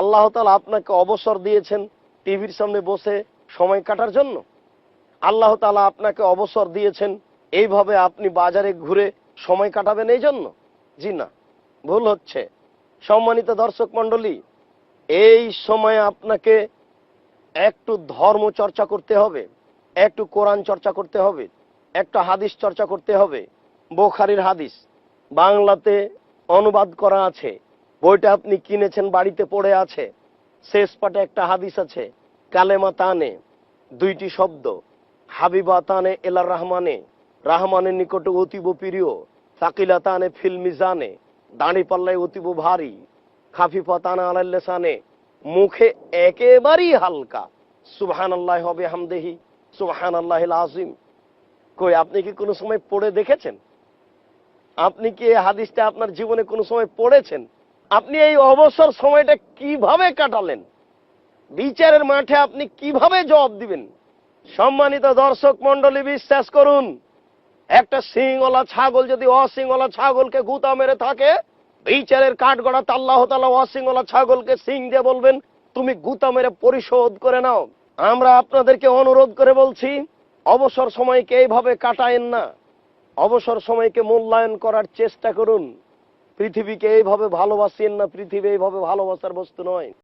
আল্লাহ তালা আপনাকে অবসর দিয়েছেন টিভির সামনে বসে সময় কাটার জন্য। আল্লাহ তালা আপনাকে অবসর দিয়েছেন এইভাবে আপনি বাজারে ঘুরে সময় কাটাবেন এই জন্য। জি না, ভুল হচ্ছে। সম্মানিত দর্শক মন্ডলী এই সময় আপনাকে একটু ধর্ম চর্চা করতে হবে, একটু কোরআন চর্চা করতে হবে, একটা হাদিস চর্চা করতে হবে, বোখারির হাদিস, বাংলাতে অনুবাদ করা আছে। বইটা আপনি কিনেছেন, বাড়িতে পড়ে আছে। শেষ পাটে একটা হাদিস আছে, কালেমা তানে, দুইটি শব্দ, হাবিবা তানে এলার রহমানে, রহমানের নিকটে অতীব প্রিয়, সাকিলা তানে ফিল মিজানে, দাঁড়ি পাল্লায় অতীব ভারী, খাফিফা তানা আলাল্লেসানে মুখে একেবারেই হালকা। সুবহান আল্লাহ হবে হামদেহি সুবহান আল্লাহ আজিম কই, আপনি কি কোনো সময় পড়ে দেখেছেন? আপনি কি এই হাদিসটা আপনার জীবনে কোনো সময় পড়েছেন? আপনি এই অবসর সময়টা কীভাবে কাটালেন? বিচারের মাঠে আপনি কীভাবে জবাব দিবেন? সম্মানিত দর্শক মন্ডলী বিশ্বাস করুন, একটা সিংওয়ালা ছাগল যদি অসিংওয়ালা ছাগলকে গুতা মেরে থাকে, বিচারের কাঠগড়া তাল্লাহ তালা অসিংওয়ালা ছাগলকে সিং দিয়ে বলবেন, তুমি গুতা মেরে পরিশোধ করে নাও। আমরা আপনাদেরকে অনুরোধ করে বলছি, অবসর সময়কে এইভাবে কাটায়েন না। অবসর সময়কে মূল্যায়ন করার চেষ্টা করুন। পৃথিবীকে এইভাবে ভালোবাসেন না পৃথিবী এইভাবে ভালোবাসার বস্তু নয়।